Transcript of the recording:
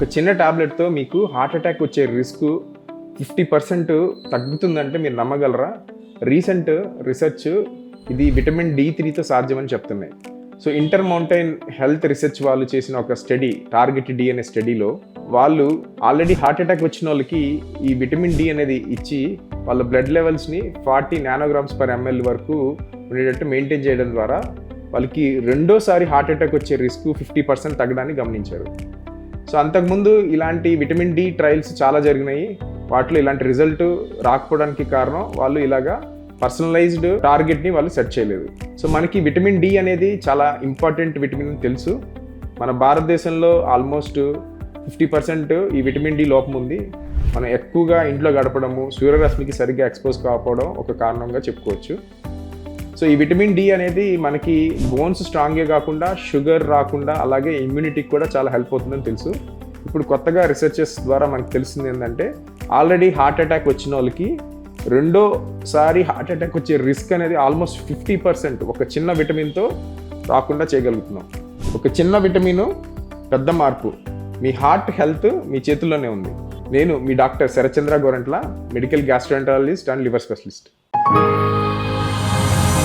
ఒక చిన్న టాబ్లెట్తో మీకు హార్ట్ అటాక్ వచ్చే రిస్క్ ఫిఫ్టీ పర్సెంట్ తగ్గుతుందంటే మీరు నమ్మగలరా? రీసెంట్ రీసెర్చ్ ఇది విటమిన్ డి త్రీతో సాధ్యమని చెప్తున్నాయి. So Intermountain Health research వాళ్ళు చేసిన ఒక స్టడీ టార్గెట్ డి అనే స్టడీలో వాళ్ళు ఆల్రెడీ హార్ట్ అటాక్ వచ్చిన వాళ్ళకి ఈ విటమిన్ డి అనేది ఇచ్చి వాళ్ళ బ్లడ్ లెవెల్స్ని ఫార్టీ నానోగ్రామ్స్ పర్ ఎంఎల్ వరకు ఉండేటట్టు మెయింటైన్ చేయడం ద్వారా వాళ్ళకి రెండోసారి హార్ట్ అటాక్ వచ్చే రిస్క్ ఫిఫ్టీ పర్సెంట్ తగ్గడాన్ని గమనించారు. సో అంతకుముందు ఇలాంటి విటమిన్ డి ట్రయల్స్ చాలా జరిగినాయి. వాటిలో ఇలాంటి రిజల్ట్ రాకపోవడానికి కారణం వాళ్ళు ఇలాగా పర్సనలైజ్డ్ టార్గెట్ని వాళ్ళు సెట్ చేయలేదు. సో మనకి విటమిన్ డి అనేది చాలా ఇంపార్టెంట్ విటమిన్ అని తెలుసు. మన భారతదేశంలో ఆల్మోస్ట్ ఫిఫ్టీ పర్సెంట్ ఈ విటమిన్ డి లోపం ఉంది. మనం ఎక్కువగా ఇంట్లో గడపడము సూర్యరశ్మికి సరిగ్గా ఎక్స్పోజ్ కాకపోవడం ఒక కారణంగా చెప్పుకోవచ్చు. సో ఈ విటమిన్ డి అనేది మనకి బోన్స్ స్ట్రాంగే కాకుండా షుగర్ రాకుండా అలాగే ఇమ్యూనిటీకి కూడా చాలా హెల్ప్ అవుతుందని తెలుసు. ఇప్పుడు కొత్తగా రీసెర్చెస్ ద్వారా మనకు తెలిసింది ఏంటంటే ఆల్రెడీ హార్ట్ అటాక్ వచ్చిన వాళ్ళకి రెండోసారి హార్ట్ అటాక్ వచ్చే రిస్క్ అనేది ఆల్మోస్ట్ ఫిఫ్టీ పర్సెంట్ ఒక చిన్న విటమిన్తో రాకుండా చేయగలుగుతున్నాం. ఒక చిన్న విటమిన్ పెద్ద మార్పు. మీ హార్ట్ హెల్త్ మీ చేతుల్లోనే ఉంది. నేను మీ doctor Sarachandra Gorantla medical gastroenterologist and liver specialist.